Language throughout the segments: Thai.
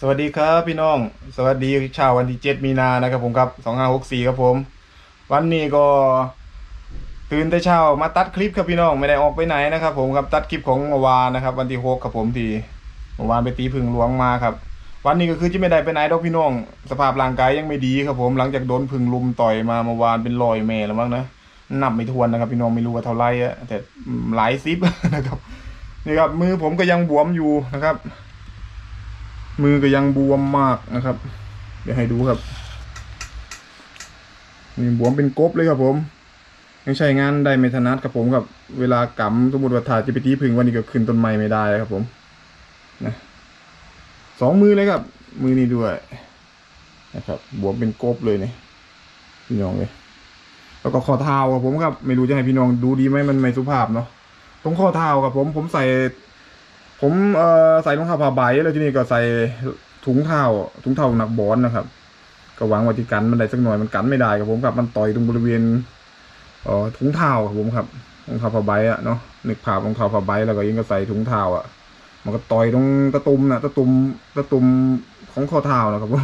สวัสดีครับพี่น้อง สวัสดีเช้าวันที่7มีนานะครับผมครับ2564ครับผม วันนี้ก็ตื่นแต่เช้ามาตัดคลิปครับพี่น้องไม่ได้ออกไปไหนนะครับ ผมครับตัดคลิปของเมื่อวานนะครับ วันที่6ครับผมที่เมื่อวานไปตีพึ่งหลวงมาครับ วันนี้ก็คือจะไม่ได้ไปไหนดอกพี่น้อง สภาพร่างกายยังไม่ดีครับผมหลังจากโดนพึ่งลุมต่อยมาเมื่อวานเป็นรอยแม่แล้วมั้งนะนับไม่ทวนนะครับ พี่น้องไม่รู้ว่าเท่าไรอะแต่หลายซิปนะครับนี่ครับมือผมก็ยังบวมอยู่นะครับ มือก็ยังบวมมากนะครับ เดี๋ยวให้ดูครับนี่บวมเป็นกบเลยครับผม ยังใช้งานได้ไม่ถนัดครับผมครับ เวลากำสมมติว่าถ่ายจะไปตีพึ่งวันนี้ก็ขึ้นต้นไม้ไม่ได้ครับผมนะสองมือเลยครับ มือนี้ด้วยนะครับบวมเป็นกบเลยเนี่ยพี่น้องเลย แล้วก็ข้อเท้าครับผมครับ ไม่รู้จะให้พี่น้องดูดีไหมมันไม่สุภาพเนาะตรงข้อเท้าครับผมผมใส่ ผมเอ่อใส่รองเท้าผ้าใบแล้วที่นี้ก็ใส่ถุงเท้าถุงเท้าหนักบอลนะครับ ก็หวังว่าที่กันมันได้สักหน่อยมันกันไม่ได้ครับผมครับมันต่อยตรงบริเวณเอ่อถุงเท้าครับผมครับรองเท้าผ้าใบอะเนาะนึกภาพรองเท้าผ้าใบแล้วก็ยิงก็ใส่ถุงเท้าอะมันก็ต่อยตรงตะตุ่มนะตะตุ่มตะตุ่มของข้อเท้านะครับผม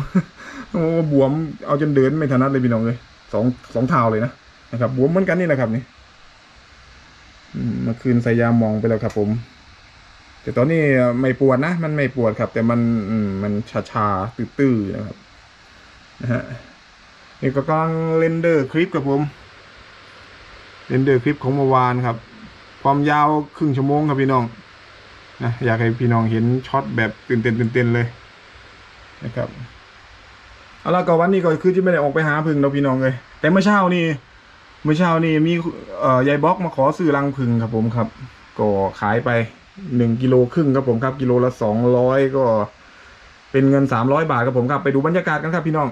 โอ้บวมเอาจนเดินไม่ถนัดเลยพี่น้องเลยสองสองเท้าเลยนะนะครับบวมเหมือนกันนี่นะครับนี่มเมื่อคืนใส่ยามองไปแล้วครับผม แต่ตอนนี้ไม่ปวดนะ มันไม่ปวดครับ แต่มันมันชาชาๆตื้อๆนะครับนะฮะนี่ก็กำลังเรนเดอร์คลิปกับผมเรนเดอร์คลิปของเมื่อวานครับ ความยาวครึ่งชั่วโมงครับพี่น้องนะอยากให้พี่น้องเห็นช็อตแบบตื่นเต้นตื่นเต้นเลยนะครับเอาละก็วันนี้ก็คือที่ไม่ได้ออกไปหาพึ่งเราพี่น้องเลย แต่เมื่อเช้านี่เมื่อเช้านี่มีเอ่อยายบล็อกมาขอซื้อรังพึ่งครับผมครับ ก็ขายไป หนึ่งกิโลครึ่งครับผมครับกิโลละสองร้อยก็ เป็นเงินสามร้อยบาทครับผมครับ ไปดูบรรยากาศกันครับพี่น้อง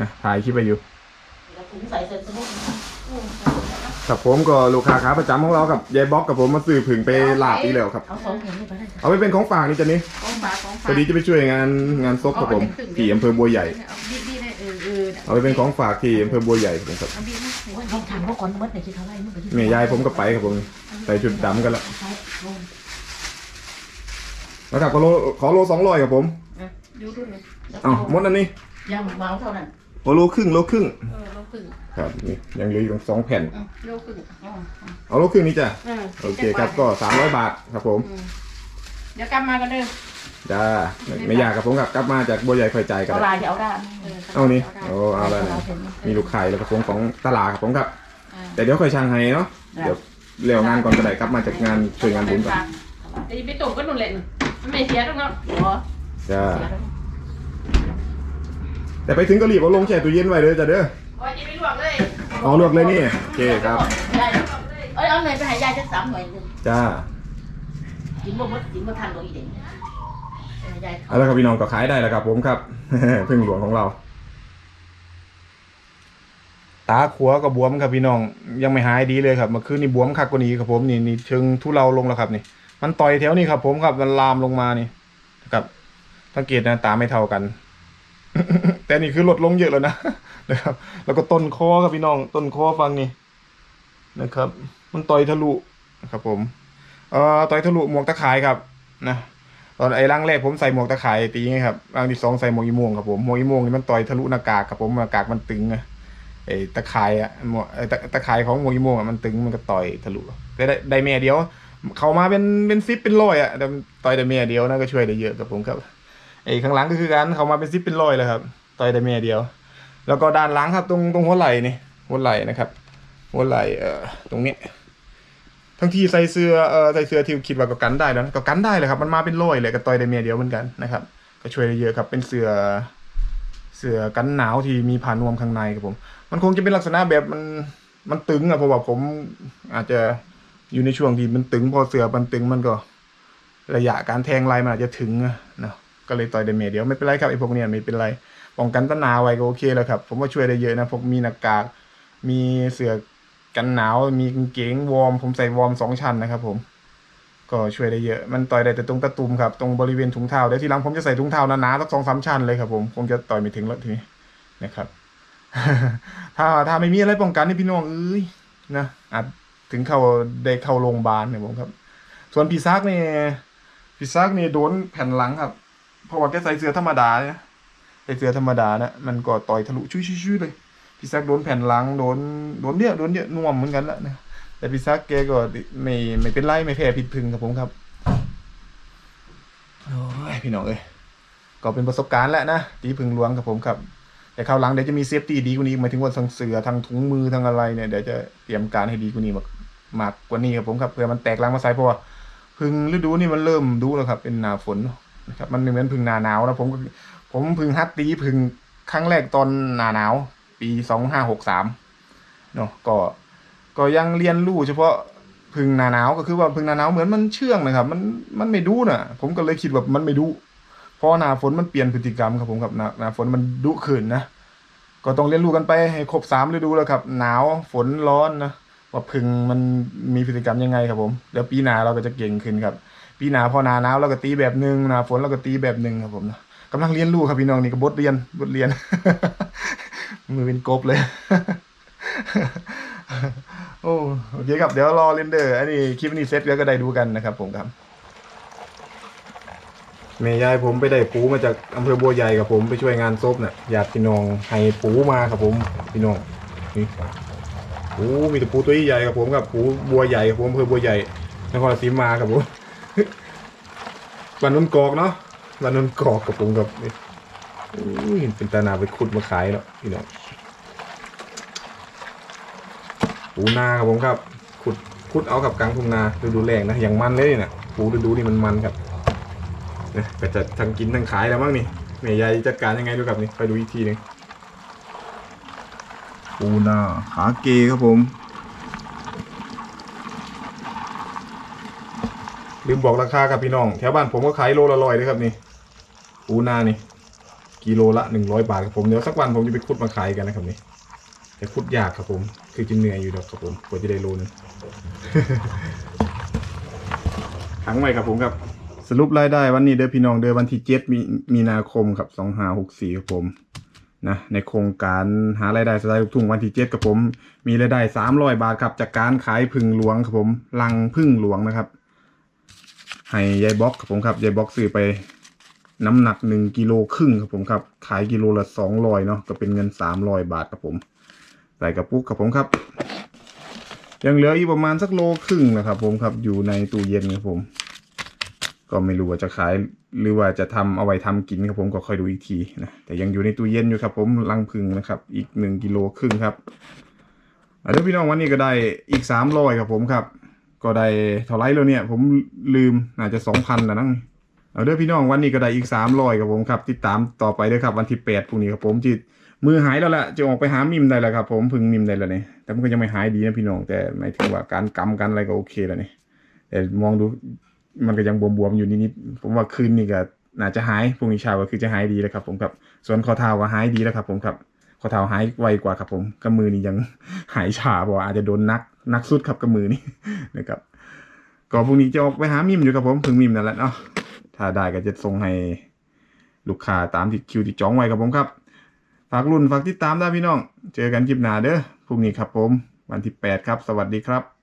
นะถ่ายคลิปไปอยู่แล้วถุงใส่เสร็จสมุดนะคะอืมครับผมก็ลูกค้าขาประจำของเราครับยายบ๊อกกับผมมาซื้อผึ่งไปลาบอีกแล้วครับ เอาสองเข็มนี่ไปได้เอาไปเป็นของฝากนี่จ้ะนี่ของฝากของพฝากอดีจะไปช่วยงานงานซบครับผมที่อำเภอบัวใหญ่ เอาบีบบีบได้เออเออเอาไปเป็นของฝากที่อำเภอบัวใหญ่ครับผมครับเอาบีบนะโอ้ยลองถามเขาก่อนมดในคิดเท่าไหรมึงก็คิดแม่ยายผมก็ไปครับผมใส่ชุดดำกันละใช่ลง แล้วครับก็โลขอโลสองร้อยครับผมอะดูดูหน่อยเอ้ามดอันนี้ยังเมาเท่านั้นโอ้โลครึ่งโลครึ่งเออโลครึ่งครับนี่ยังเหลืออยู่สองแผ่นอืมโลครึ่งอ๋อเอาโลครึ่งนี้จ้ะอ่าโอเคครับก็สามร้อยบาทครับผมอืมเดี๋ยวกลับมากันเด้อจ้าไม่ไม่ยากครับผมครับกลับมาจากบัวใหญ่คอยใจายกัน เอาลายจะเอาได้เออเอานี่ได้โอ้เอาอะไรนะเห็นไหมมีลูกไข่แล้วก็ผมของตลาดครับผมครับ อ่าแต่เดี๋ยวค่อยช่างให้เนาะ เดี๋ยวเร็วงานก่อนก็ได้กลับมาจากงานช่วยงานบุญก่อน แต่อย่าไปตุ่มก็นุ่นแหละนี่ มันไม่เสียหรอกเนาะอ๋อจ้าเสียแล้วแต่ไปถึงก็รีบเอาลงแช่ตู้เย็นไว้เลยจ้ะเด้อโอ้ยจะไปลวกเลยอ๋อลวกเลยนี่โอเคครับยายเอ้ยเอาหน่อยไปหายายจะสามหน่วยหนึ่งจ้า กินบ่มดกินบ่ทันบ่อีเด็กเออยายเอาละครับพี่น้องก็ขายได้แล้วครับผมครับ พึ่งหลวงของเรา ตาขัวก็บวมครับพี่น้องยังไม่หายดีเลยครับเมื่อคืนนี่บวมคักกว่านี้ครับผมนี่นี่เชิงทุเลาลงแล้วครับนี่ มันต่อยแถวนี้ครับผมครับมันลามลงมานี่นะครับสังเกตนะตาไม่เท่ากัน แต่นี่คือลดลงเยอะแล้วนะนะครับ แล้วก็ต้นคอครับพี่น้อง ต้นคอฟังนี่นะครับ มันต่อยทะลุครับผมเอ่อต่อยทะลุหมวกตะข่ายครับนะตอนไอ้ร่างแรกผมใส่หมวกตะข่ายตีไงครับร่างที่สองใส่หมวกอีโมงครับผมหมวกอีโมงนี่มันต่อยทะลุหน้ากากครับผมหน้ากากมันตึงอะไอ้ตะข่ายอะหมวกไอ้ตะตะข่ายของหมวกอีโมงอะมันตึงมันก็ต่อยทะลุได้ได้แม่เดียว เขามาเป็นเป็นซิปเป็นร้อยอะแต่ต่อยแต่แม่เดียวนะก็ช่วยได้เยอะครับผมครับไอ้ข้างหลังก็คือการเขามาเป็นซิปเป็นร้อยเลยครับ ต่อยแต่แม่เดียว แล้วก็ด้านหลังครับตรงตรงหัวไหล่นี่หัวไหล่นะครับ หัวไหล่เอ่อตรงนี้ ทั้งที่ใส่เสื้อเอ่อใส่เสื้อที่คิดว่าก็กันได้แล้วนะก็กันได้เลยครับ มันมาเป็นร้อยเลยกับต่อยแต่แม่เดียวเหมือนกันนะครับ ก็ช่วยได้เยอะครับเป็นเสื้อเสื้อกันหนาวที่มีผ่านนวมข้างในครับผม มันคงจะเป็นลักษณะแบบมันมันตึงอะเพราะว่าผมอาจจะ อยู่ในช่วงที่มันตึงพอเสือมันตึงมันก็ระยะการแทงลายมันอาจจะถึงนะก็เลยต่อยเดเมจเดียวไม่เป็นไรครับไอ้พวกเนี้ยไม่เป็นไรป้องกันต้นหนาวไว้ก็โอเคแล้วครับ ผมว่าช่วยได้เยอะนะพวกมีหน้ากากมีเสือกันหนาวมีกางเกงวอร์มผมใส่วอร์มสองชั้นนะครับ ผมก็ช่วยได้เยอะ มันต่อยได้แต่ตรงตะตุ่มครับตรงบริเวณถุงเท้าเดี๋ยวทีหลังผมจะใส่ถุงเท้าหนาๆสักสองสามชั้นเลยครับผมคงจะต่อยไม่ถึงแล้วทีนี้นะครับ ถ้าถ้าไม่มีอะไรป้องกันนี่พี่น้องเอ้ยนะอาจ ถึงเข้าได้เข้าโรงพยาบาลเนี่ยผมครับ ส่วนพี่ซักเนี่ยพี่ซักเนี่ยโดนแผ่นหลังครับ เพราะว่าแกใส่เสื้อธรรมดาเนี่ยใส่เสื้อธรรมดานะมันก็ต่อยทะลุชุยชุยๆเลยพี่ซักโดนแผ่นหลังโดนโดนเยอะโดนเยอะน่วมเหมือนกันละนะแต่พี่ซักแกก็ไม่ไม่เป็นไรไม่แพ้ผิดพึงครับผมครับโอ้ยพี่น้องเอ้ยก็เป็นประสบการณ์แหละนะตีพึงหลวงครับผมครับแต่คราวหลังเดี๋ยวจะมีเซฟตี้ดีกว่านี้หมายถึงว่าทั้งเสือทั้งถุงมือทั้งอะไรเนี่ยเดี๋ยวจะเตรียมการให้ดีกว่านี้มาก มากกว่านี้ครับผมครับเพื่อมันแตกรังมาใส่เพราะว่าพึ่งฤดูนี่มันเริ่มดูแล้วครับ เป็นหนาฝนนะครับมันเหมือนพึ่งหนาหนาวนะผมก็ผมพึ่งฮัตตีพึ่งครั้งแรกตอนหนาหนาว ปีสองห้าหกสามเนาะก็ก็ยังเรียนรู้เฉพาะพึ่งหนาหนาวก็คือว่าพึ่งหนาหนาวเหมือนมันเชื่องนะครับ มันมันไม่ดูน่ะผมก็เลยคิดว่ามันไม่ดูเพราะหนาฝนมันเปลี่ยนพฤติกรรมครับผมครับหนาหนาฝนมันดุขึ้นนะ ก็ต้องเรียนรู้กันไปให้ครบสามฤดูแล้วครับ หนาวฝนร้อนนะ ว่าพึ่งมันมีพฤติกรรมยังไงครับผมเดี๋ยวปีหน้าเราก็จะเก่งขึ้นครับ ปีหน้าพอหนาหนาวเราก็ตีแบบหนึ่งหนาฝนเราก็ตีแบบหนึ่งครับผมนะกำลังเรียนรู้ครับพี่น้องนี่ก็บทเรียนบทเรียน มือเป็นกบเลย โอ้โอเคครับเดี๋ยวรอเรนเดอร์อันนี้คลิปนี้เสร็จแล้วก็ได้ดูกันนะครับ ผมครับแม่ยายผมไปได้ปูมาจากอำเภอบัวใหญ่กับผมไปช่วยงานซบเนี่ยญาติพี่น้องให้ปูมาครับผมพี่น้องนี่ ปูมีแต่ปูตัวใหญ่ครับผมครับปูบัวใหญ่ครับผมอำเภอบัวใหญ่นครราชสีมาครับผมบ้านนนกอกเนาะบ้านนนกอกกับผมกับนี่อุ้ยเป็นตานาไปขุดมาขายแล้วพี่น้องปูนาครับผมครับ ขุดขุดเอากับกลางทุ่งนาฤดูแรงนะอย่างมันเลยนะปูฤดูนี่มันมันครับเนี่ยก็จะทั้งกินทั้งขายแล้วมั้งนี่แม่ยายจัดการยังไงดูครับนี่ไปดูอีกทีหนึง ปูนาขาเกครับผม ลืมบอกราคาครับพี่น้อง แถวบ้านผมก็ขายโลละร้อยเลยครับนี่ ปูนานี่ กิโลละหนึ่งร้อยบาทครับผมเดี๋ยวสักวันผมจะไปขุดมาขายกันนะครับนี่แต่ขุดยากครับผม คือจะเหนื่อยอยู่ดอกครับผมกว่าจะได้โลนึงขังไว้ครับผมครับสรุปรายได้วันนี้เด้อพี่น้องเด้อวันที่เจ็ดมีมีนาคมครับสองห้าหกสี่ครับผม นะในโครงการหารายได้สไตล์ลูกทุ่งวันที่เจ็ดกับผม มีรายได้สามร้อยบาทครับ จากการขายพึ่งหลวงครับผมลังพึ่งหลวงนะครับ ให้ยายบ็อกครับผมครับยายบ็อกซื้อไปน้ำหนักหนึ่งกิโลครึ่งครับผมครับขายกิโลละสองร้อยเนาะก็เป็นเงินสามร้อยบาทครับผม ใส่กระปุกครับผมครับ ยังเหลืออีกประมาณสักโลครึ่งนะครับผมครับอยู่ในตู้เย็นครับผม ก็ไม่รู้ว่าจะขายหรือว่าจะทำเอาไว้ทำกินครับผมก็ค่อยดูอีกทีนะแต่ยังอยู่ในตู้เย็นอยู่ครับ ผมลังพึ่งนะครับ อีกหนึ่งกิโลครึ่งครับอะเดี๋ยวพี่น้องวันนี้ก็ได้อีกสามร้อยครับผมครับ ก็ได้เท่าไรแล้วเนี่ย ผมลืมน่าจจะสองพันแล้วนั่งเอาเด้อพี่น้องวันนี้ก็ได้อีกสามร้อยครับผมครับติดตามต่อไปเด้อครับวันที่แปดพรุ่งนี้ครับผมจิตมือหายแล้วแหละจะออกไปหามิมได้แล้วครับ ผมพึ่งมิมได้แล้วเนี่ยแต่มันก็ยังไม่หายดีนะพี่น้องแต่หมายถึงว่าการกำกันอะไรก็โอเคแล้วเนี่ยแต่มองดู มันก็ยังบวมๆอยู่นิดๆผมว่าคืนนี้ก็น่าจะหายพรุ่งนี้เช้าก็คือจะหายดีแล้วครับ ผมครับส่วนข้อเท้าก็หายดีแล้วครับ ผมครับข้อเท้าหายไวกว่าครับ ผมกำมือนี่ยังหายช้าเพราะว่อาจจะโดนนักนักสุดครับกำมือนี่นะครับก็พรุ่งนี้จะออกไปหามิมอยู่ครับผมเพึ่งมิมนั่นแหละเนาะถ้าได้ก็จะส่งให้ลูกค้าตามที่คิวที่จองไว้ครับผมครับฝากรุ่นฝากติดตามได้พี่น้อง เจอกันคลิปหน้าเด้อพรุ่งนี้ครับผม วันที่แปดครับ สวัสดีครับ